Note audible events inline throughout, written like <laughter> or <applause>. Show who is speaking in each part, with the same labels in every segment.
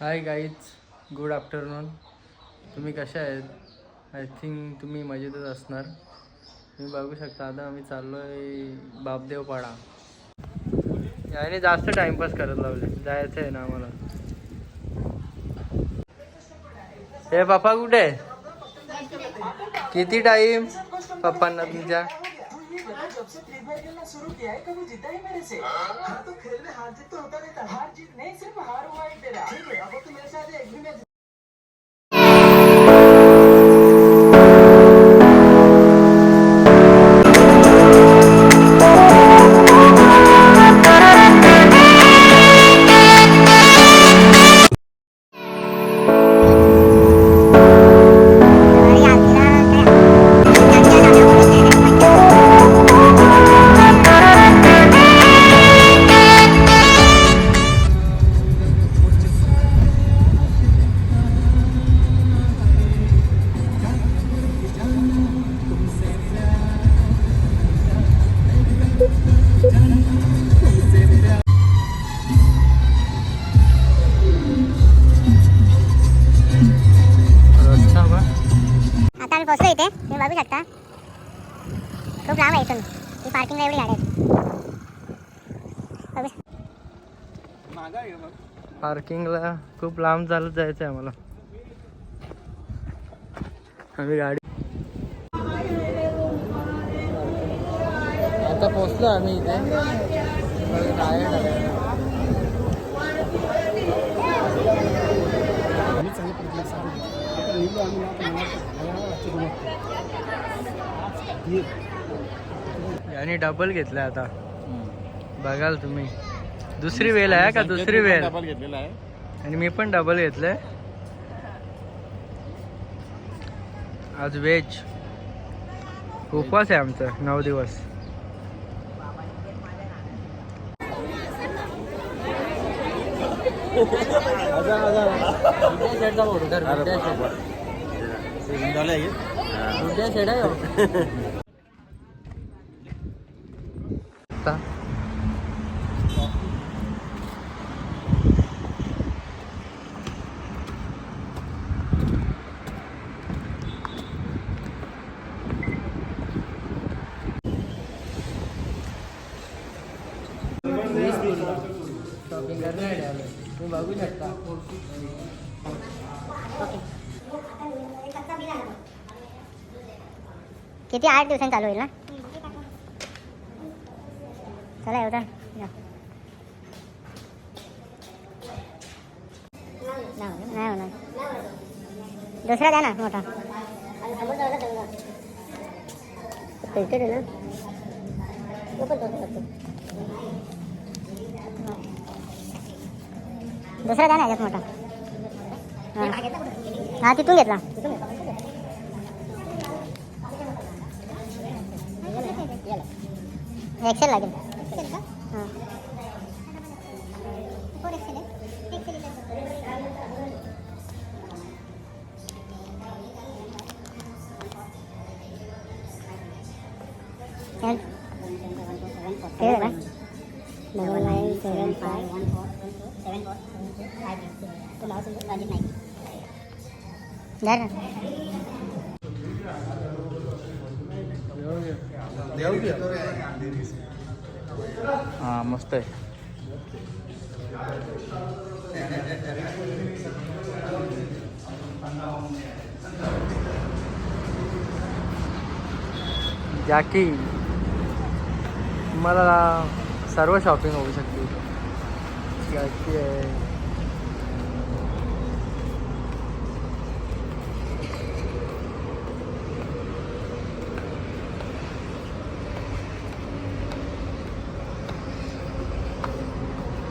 Speaker 1: Hi guys good afternoon तुम्ही कशा आहेत? आय थिंक तुम्ही मजेतच असणार. तुम्ही बघू शकता आता आम्ही चाललो आहे बापदेवपाडा याने जास्त टाइमपास करत लावले. जायचं आहे ना आम्हाला. हे पप्पा कुठे? आहे? किती टाईम पप्पांना तुमच्या?
Speaker 2: खेलना शुरू किया है कभी जीता ही मेरे से हाँ तो खेल में हार जीत तो होता रहता। हार जीत नहीं सिर्फ हार हुआ है तेरा ठीक है अब तो मेरे साथ एक भी मैच
Speaker 3: आता आम्ही इथे. तुम्ही बघू शकता. खूप लांब आहे इथून. ही पार्किंगला एवढी गाडी आहेत.
Speaker 1: पार्किंगला खूप लांब चालत जायचं आहे मला आम्ही गाडी आता पोचलो आम्ही इथे. पण याने डबल घेतलाय आता. बघाल तुम्ही. दुसरी वेल आहे का? दुसरी वेल.
Speaker 4: डबल घेतलेला आहे.
Speaker 1: आणि मी पण डबल घेतलंय. आज व्हेज उपवास आहे आमचा नऊ दिवस.
Speaker 4: आहे
Speaker 1: आता शॉपिंग करण्यासाठी आलो तुम्ही बघू शकता
Speaker 3: किती आठ दिवसांनी चालू होईल ना चला येऊ तर या. नाही होणार दुसरा द्या ना मोठा फिल्टर आहे ना तो पण तोच करतो. दुसरा द्या ना याच्यात मोठा हां. हा तिथून घेतला ಎಕ್ಸೆಲ್ ಆಗಿದೆ ಹಾಂ ಹೇಳ double nine seven five one four seven four five nine
Speaker 1: हां मस्त आहे. जॅकी मला सर्व शॉपिंग होऊ शकते. जॅकी आहे.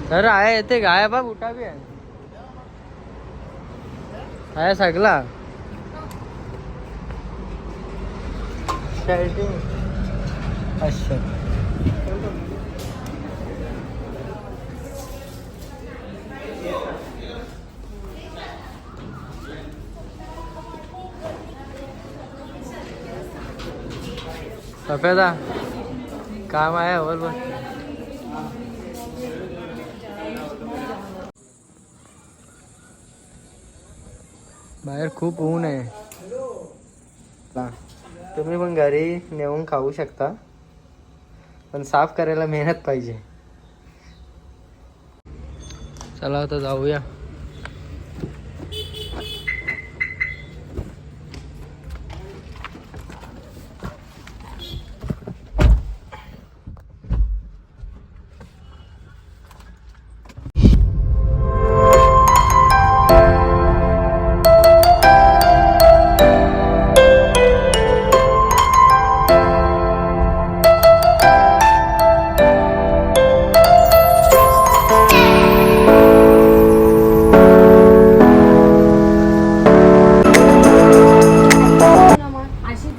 Speaker 1: सर आहे येते गाय बा उठा बी आहे आहे सगळा शर्टिंग अच्छा। सफेदा? काम आहे बरोबर बाहेर खूप ऊन आहे. तुम्ही पण घरी नेऊन खाऊ शकता. पण साफ करायला मेहनत पाहिजे. चला आता जाऊया.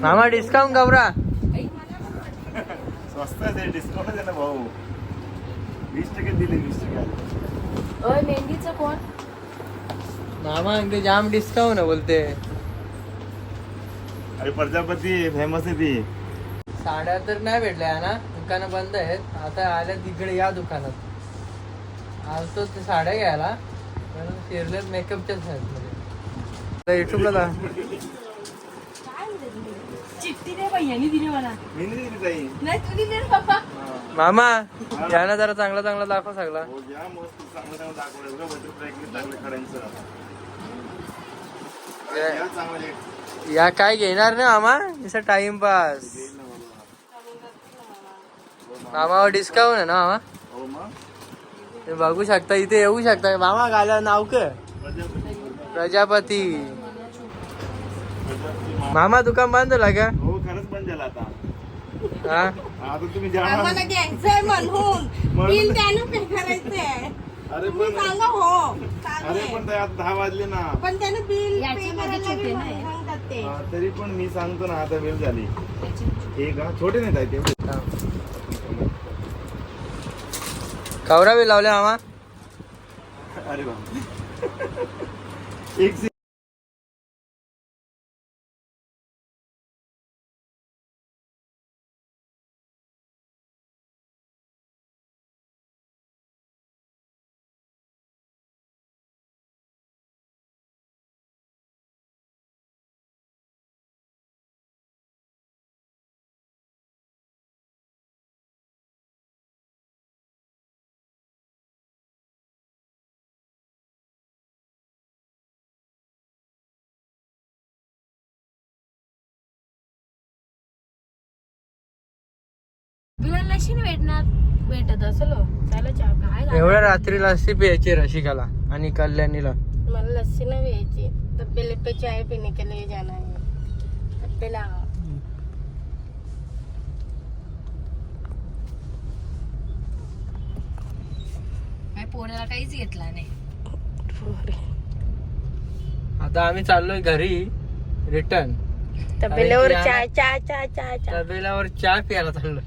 Speaker 1: मामा डिस्काउंट गौरा
Speaker 4: स्वस्त आहे डिस्काउंट आहे ना भाऊ. वीस टक्के दिले वीस टक्के
Speaker 5: मेहंदीचं कोण?
Speaker 1: मामा इकडे जाम डिस्काउंट आहे बोलते.
Speaker 4: अरे प्रजापती फेमस आहे ती.
Speaker 1: साड्या तर नाही भेटल्या ना? दुकानं बंद आहेत. आता आल्या तिकडे या दुकानात. आलतो ते साड्या घ्यायला पण फिरलेत मेकअपच्याच आहेत मध्ये. युट्यूबला जा
Speaker 5: चिठ्ठी दे भैयानी दिली मला.
Speaker 4: मी नाही दिली ताई.
Speaker 5: नाही तू दिली रे बाबा.
Speaker 1: मामा यानं जरा चांगला चांगला दाखव सगळा.
Speaker 4: हो ज्या मस्त चांगलं चांगलं दाखवलं बघा भरपूर प्रयत्न टाकले खड्यांचं. या चांगले
Speaker 1: या काय घेणार ना मामा? जसं टाइमपास मामावर डिस्काउंट आहे ना मामा?
Speaker 4: हो मग
Speaker 1: तुम्ही बघू शकता इथे येऊ शकता. मामा गाला नाव क
Speaker 4: प्रजापती.
Speaker 1: प्रजापती. मामा दुकान बंद झाला का?
Speaker 4: हो आता.
Speaker 1: हा?
Speaker 4: आता तुम्ही जाणार
Speaker 5: आम्हाला घ्यायचंय म्हणून. बिल त्यानं पे करायचंय.
Speaker 4: अरे
Speaker 5: तुम्ही
Speaker 4: पण
Speaker 5: सांगा हो.
Speaker 4: अरे पण ताई आता दहा वाजले ना.
Speaker 5: पण त्यानं बिल पे करायला लागेल म्हणून सांगतात ते.
Speaker 4: हा, तरी पण मी सांगतो ना आता वेळ झाली. हे का छोटे. नाही ताई ते.
Speaker 1: कवरा बी लावले मामा?
Speaker 4: अरे बाप <laughs> एक
Speaker 5: लशीन भेटणार भेटत असलो चहा काय?
Speaker 1: एवढ्या रात्री लस्सी प्यायची रसिकाला आणि कल्याणीला.
Speaker 5: मला लस्सी नाही प्यायची तब्बेले पे चाय पीने के लिए जाना है तब्बेला काय पोऱ्याला काहीच घेतला नाही.
Speaker 1: आता आम्ही चाललोय घरी रिटर्न
Speaker 5: तब्बेल्यावर
Speaker 1: अरे
Speaker 5: चाय चाय चाय चाय चाय
Speaker 1: तबेल्यावर चहा प्यायला चाललो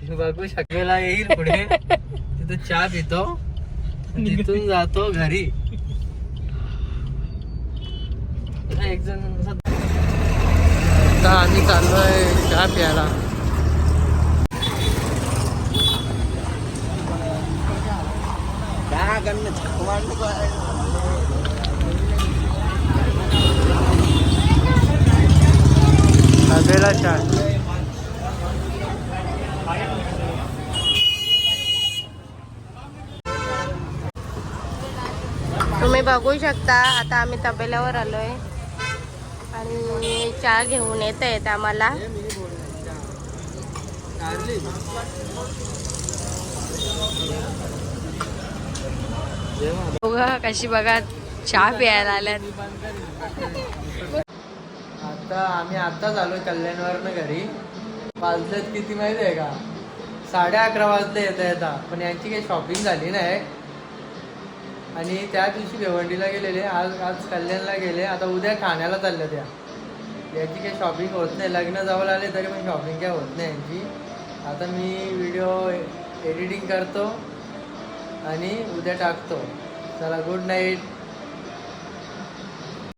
Speaker 1: तुम्ही बघू शकलेला येईल पुढे. तिथं चहा पितो. तिथून जातो घरी. एक जण आता आम्ही चाललोय चहा प्यायला. तबेला चहा.
Speaker 5: तुम्ही बघू शकता आता आम्ही तबेल्यावर आलोय. आणि चहा घेऊन येत आहेत आम्हाला. बघा कशी बघा चहा प्यायला आल्यात.
Speaker 1: आता आम्ही आत्ताच आलोय कल्याणवरनं घरी. वाजलेत किती माहिती आहे का? साडे अकरा वाजता येता येता. पण यांची काही शॉपिंग झाली नाही. आणि त्या दिवशी भिवंडीला गेलेले आज आज कल्याणला गेले. आता उद्या ठाण्याला चालल्या त्या. याची काही शॉपिंग होत नाही. लग्न जवळ आले तरी पण शॉपिंग काय होत नाही यांची. आता मी व्हिडिओ एडिटिंग करतो आणि उद्या टाकतो. चला गुड नाईट